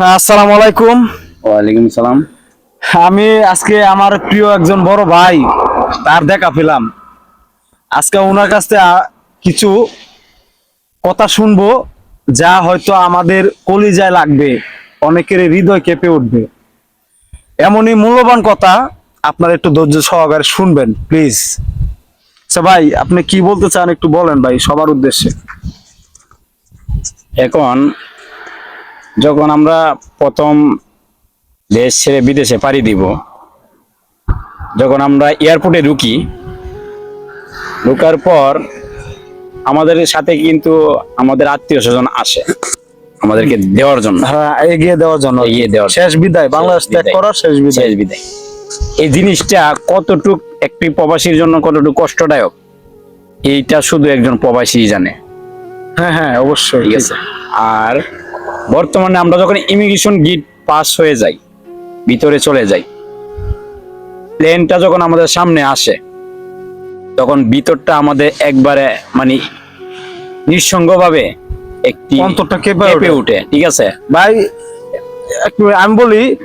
আসসালামু আলাইকুম। ওয়ালাইকুম সালাম। আমি আজকে আমার প্রিয় একজন বড় ভাই তার দেখা পেলাম। আজকে ওনার কাছ থেকে কিছু কথা শুনব যা হয়তো আমাদের কলিজায় লাগবে অনেকের হৃদয় কেঁপে উঠবে। এমনই মূল্যবান কথা আপনারা একটু ধৈর্য সহকারে শুনবেন প্লিজ। আচ্ছা ভাই আপনি কি বলতে চান একটু বলেন ভাই সবার উদ্দেশ্যে। এখন যখন আমরা প্রথম দেশ ছেড়ে বিদেশে পাড়ি দিব যখন আমরা এয়ারপোর্টে ঢুকি ঢুকার পর আমাদের সাথে কিন্তু আমাদের আত্মীয় স্বজন আসে আমাদেরকে দেওয়ার জন্য। হ্যাঁ এগিয়ে দেওয়ার জন্য। এগিয়ে দেওয়ার শেষ বিদায় বাংলাদেশ ত্যাগ করার শেষ বিদায়। শেষ বিদায়। এই জিনিসটা কতটুক একটি প্রবাসীর জন্য কতটুকু কষ্টদায়ক এইটা শুধু একজন প্রবাসী জানে। হ্যাঁ হ্যাঁ অবশ্যই। ঠিক আছে? আর বর্তমানে আমরা যখন ইমিগ্রেশন গেট পাস হয়ে যাই ভিতরে চলে যাই প্লেনটা যখন আমাদের সামনে আসে তখন ভিতরটা আমাদের একবারে মানে নিঃসঙ্গভাবে একটি অন্তরটা কেঁপে উঠে ঠিক আছে? ভাই আমি বলি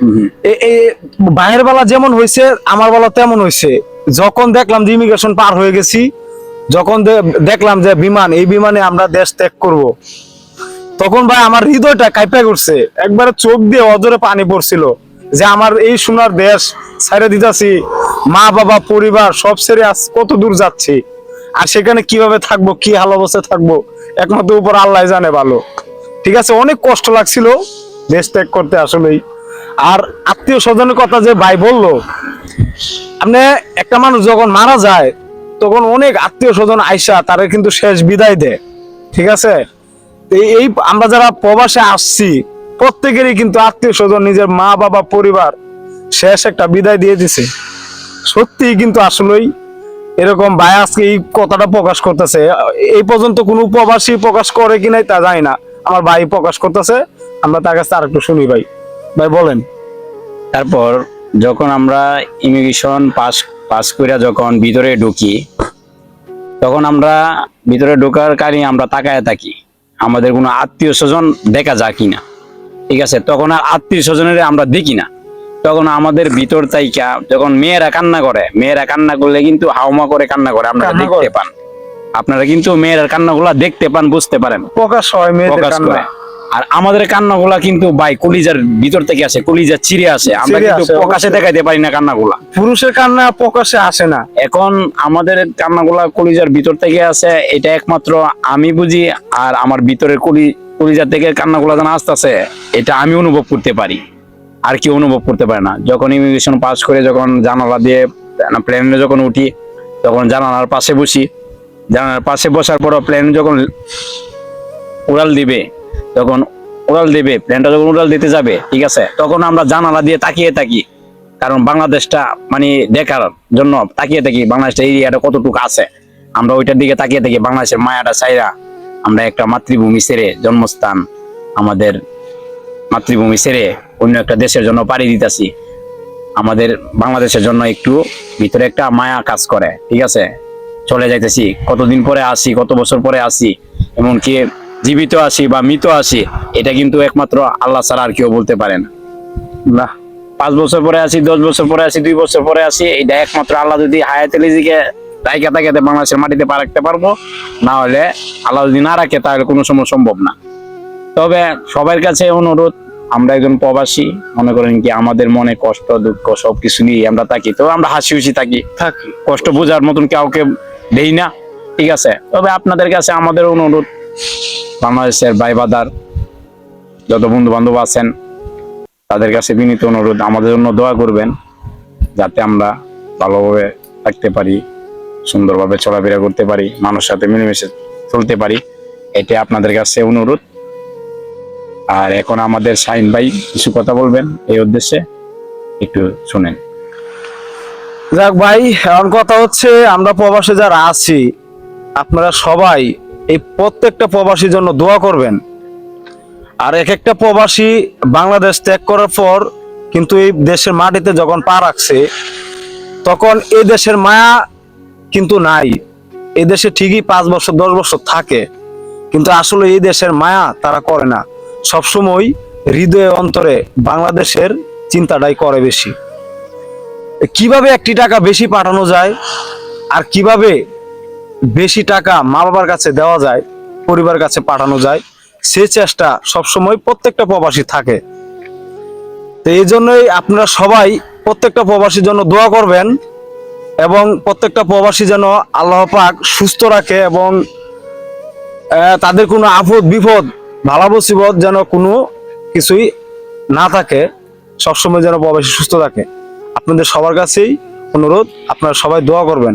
বেলা যেমন হয়েছে আমার বেলা তেমন হয়েছে যখন দেখলাম যে ইমিগ্রেশন পার হয়ে গেছি যখন দেখলাম যে বিমান এই বিমানে আমরা দেশ ত্যাগ করব। তখন ভাই আমার হৃদয়টা কাইপে করছে একবারে চোখ দিয়ে অজরে পানি পড়ছিল যে আমার এই সোনার দেশ ছেড়ে দিতেছি। মা, বাবা, পরিবার সব ছেড়ে আজ কত দূর যাচ্ছি। আর সেখানে কীভাবে থাকব, কি হাল অবস্থায় থাকব, একমাত্র উপর আল্লাহ জানে ভালো। ঠিক আছে, অনেক কষ্ট লাগছিল দেশ ত্যাগ করতে আসলেই। আর আত্মীয় স্বজনের কথা যে ভাই বলল, আপনি একটা মানুষ যখন মারা যায়, তখন অনেক আত্মীয় স্বজন আইসা তারা কিন্তু শেষ বিদায় দেয়। ঠিক আছে? এই- আমরা যারা প্রবাসে আসছি, প্রত্যেকেরই কিন্তু আত্মীয় স্বজন, নিজের মা, বাবা, পরিবার শেষ একটা বিদায় দিয়ে দিছে। সত্যি কিন্তু আসলেই এরকম ভাই আজকে এই কথাটা প্রকাশ করতেছে। এই পর্যন্ত কোনো প্রবাসী প্রকাশ করে কি নাই তা জানি না। আমার ভাই প্রকাশ করতেছে, আমরা তার কাছে আর একটু শুনি ভাই। ভাই, বলেন। তারপর যখন আমরা ইমিগ্রেশন পাস পাস করে যখন ভিতরে ঢুকি, তখন আমরা ভিতরে ঢোকার কারণে আমরা তাকায় থাকি। আমাদের কোনো আত্মীয় স্বজন দেখা যায় কিনা। ঠিক আছে? তখন আর আত্মীয় স্বজনের আমরা দেখি না। তখন আমাদের ভিতর তাইকা যখন মেয়েরা কান্না করে মেয়েরা কান্না করলে কিন্তু হাওমা করে কান্না করে আপনারা দেখতে পান। আপনারা কিন্তু মেয়েরা কান্নাগুলা দেখতে পান বুঝতে পারেন। প্রকাশ হয় মেয়েদের কান্না। আর আমাদের কান্নাগুলা কিন্তু ভাই কলিজার ভিতর থেকে আসে কলিজা চিরে আসে। আমরা কিন্তু প্রকাশে দেখাইতে পারি না কান্নাগুলা। পুরুষের কান্না প্রকাশে আসে না। এখন আমাদের কান্নাগুলা কলিজার ভিতর থেকে আছে এটা একমাত্র আমি বুঝি আর আমার ভিতরের কলি কলিজার থেকে কান্নাগুলা যেন আসতেছে এটা আমি অনুভব করতে পারি। আর কি অনুভব করতে পারে না। যখন ইমিগ্রেশন পাস করে যখন জানালা দিয়ে প্লেনে যখন উঠি তখন জানালার পাশে বসি। জানালার পাশে বসার পর প্লেন যখন উড়াল দিবে তখন উড়াল দিবে প্লেনটা যখন উড়াল দিতে যাবে, ঠিক আছে, তখন আমরা জানালা দিয়ে তাকিয়ে থাকি। কারণ বাংলাদেশটা মানে দেখার জন্য তাকিয়ে থাকি বাংলাদেশের এরিয়াটা কতটুকু আছে। আমরা ওইটার দিকে তাকিয়ে থাকি, বাংলাদেশের মায়াটা চাইরা আমরা একটা মাতৃভূমি ছেড়ে জন্মস্থান আমাদের মাতৃভূমি ছেড়ে অন্য একটা দেশের জন্য পাড়ি দিতেছি। আমাদের বাংলাদেশের জন্য একটু ভিতরে একটা মায়া কাজ করে, ঠিক আছে? চলে যাইতেছি, কতদিন পরে আসি, কত বছর পরে আসি, এমনকি জীবিত আসি বা মৃত আসি এটা কিন্তু একমাত্র আল্লাহ ছাড়া আর কেউ বলতে পারে না। পাঁচ বছর পরে আসি দশ বছর পরে আসি দুই বছর পরে আসি এটা একমাত্র আল্লাহ যদি হায়াত এলিজিকে রাইকা তাকাতে বাংলাদেশের মাটিতে পা রাখতে পারব। না হলে আল্লাহ যদি না রাখে তাহলে কোনো সময় সম্ভব না। তবে সবার কাছে অনুরোধ আমরা একজন প্রবাসী মনে করেন কি আমাদের মনে কষ্ট দুঃখ সবকিছু নিয়ে আমরা থাকি তো আমরা হাসি খুশি থাকি। থাকি। কষ্ট বোঝার মতন কাউকে দেই না ঠিক আছে? তবে আপনাদের কাছে আমাদের অনুরোধ বাংলাদেশের ভাই বাদার যত বন্ধু বান্ধব আছেন, তাদের কাছে বিনীত অনুরোধ, আমাদের জন্য দোয়া করবেন যাতে আমরা ভালোভাবে থাকতে পারি, সুন্দরভাবে চলাফেরা করতে পারি, মানুষের সাথে মিলেমিশে চলতে পারি এটা আপনাদের কাছে অনুরোধ। আর এখন আমাদের শাহিন ভাই কিছু কথা বলবেন এই উদ্দেশ্যে, একটু শুনেন। যাক ভাই, এখন কথা হচ্ছে, আমরা প্রবাসে যারা আছি, আপনারা সবাই এই প্রত্যেকটা প্রবাসীর জন্য দোয়া করবেন। আর এক একটা প্রবাসী বাংলাদেশ ত্যাগ করার পর কিন্তু এই দেশের মাটিতে যখন পা রাখছে, তখন এই দেশের মায়া কিন্তু নাই। এই দেশে ঠিকই পাঁচ বছর, দশ বছর থাকে, কিন্তু আসলে এই দেশের মায়া তারা করে না। সবসময় হৃদয়ে, অন্তরে বাংলাদেশের চিন্তাটাই করে বেশি। কীভাবে একটি টাকা বেশি পাঠানো যায় আর কীভাবে বেশি টাকা মা বাবার কাছে দেওয়া যায়, পরিবার কাছে পাঠানো যায়, সে চেষ্টা সবসময় প্রত্যেকটা প্রবাসী থাকে। তো এই জন্যই আপনারা সবাই প্রত্যেকটা প্রবাসীর জন্য দোয়া করবেন এবং প্রত্যেকটা প্রবাসী যেন আল্লাহ পাক সুস্থ রাখে এবং তাদের কোনো আপদ বিপদ ভালা মুসিবত যেন কোনো কিছুই না থাকে, সবসময় যেন প্রবাসী সুস্থ থাকে। আপনাদের সবার কাছেই অনুরোধ, আপনারা সবাই দোয়া করবেন।